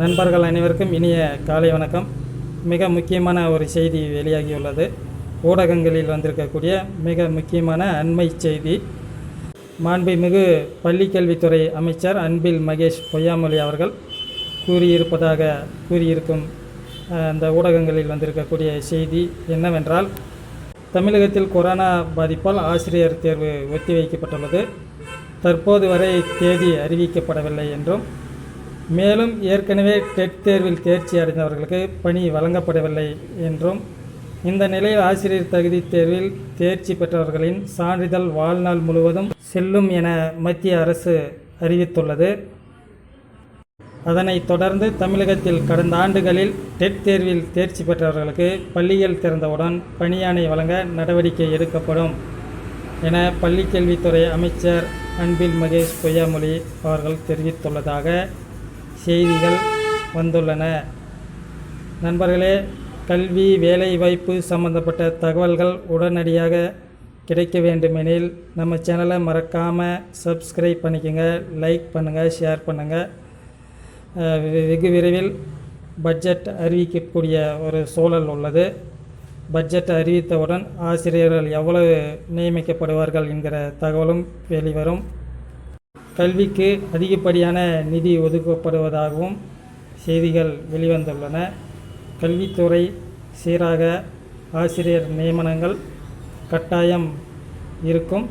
நண்பர்கள் அனைவருக்கும் இனிய காலை வணக்கம். மிக முக்கியமான ஒரு செய்தி வெளியாகியுள்ளது. ஊடகங்களில் வந்திருக்கக்கூடிய மிக முக்கியமான அண்மை செய்தி. மாண்புமிகு பள்ளிக்கல்வித்துறை அமைச்சர் அன்பில் மகேஷ் பொய்யாமொழி அவர்கள் கூறியிருப்பதாக கூறியிருக்கும் அந்த ஊடகங்களில் வந்திருக்கக்கூடிய செய்தி என்னவென்றால் தமிழகத்தில் கொரோனா பாதிப்பால் ஆசிரியர் தேர்வு ஒத்திவைக்கப்பட்டுள்ளது. தற்போது வரை தேதி அறிவிக்கப்படவில்லை என்றும் மேலும் ஏற்கனவே டெட் தேர்வில் தேர்ச்சி அடைந்தவர்களுக்கு பணி வழங்கப்படவில்லை என்றும் இந்த நிலையில் ஆசிரியர் தகுதி தேர்வில் தேர்ச்சி பெற்றவர்களின் சான்றிதழ் வாழ்நாள் முழுவதும் செல்லும் என மத்திய அரசு அறிவித்துள்ளது. அதனைத் தொடர்ந்து தமிழகத்தில் கடந்த ஆண்டுகளில் டெட் தேர்வில் தேர்ச்சி பெற்றவர்களுக்கு பள்ளிகள் திறந்தவுடன் பணியாணை வழங்க நடவடிக்கை எடுக்கப்படும் என பள்ளிக்கல்வித்துறை அமைச்சர் அன்பில் மகேஷ் பொய்யாமொழி அவர்கள் தெரிவித்துள்ளதாக செய்திகள் வந்துள்ளன. நண்பர்களே கல்வி வேலைவாய்ப்பு சம்பந்தப்பட்ட தகவல்கள் உடனடியாக கிடைக்க வேண்டுமெனில் நம்ம சேனலை மறக்காமல் சப்ஸ்கிரைப் பண்ணிக்கோங்க லைக் பண்ணுங்கள் ஷேர் பண்ணுங்கள் வெகு விரைவில் பட்ஜெட் அறிவிக்கக்கூடிய ஒரு சூழல் உள்ளது. பட்ஜெட் அறிவித்தவுடன் ஆசிரியர்கள் எவ்வளவு நியமிக்கப்படுவார்கள் என்கிற தகவலும் வெளிவரும். கல்விக்கு அதிகப்படியான நிதி ஒதுக்கப்படுவதாகவும் செய்திகள் வெளிவந்துள்ளன. கல்வித்துறை சீராக ஆசிரியர் நியமனங்கள் கட்டாயம் இருக்கும்.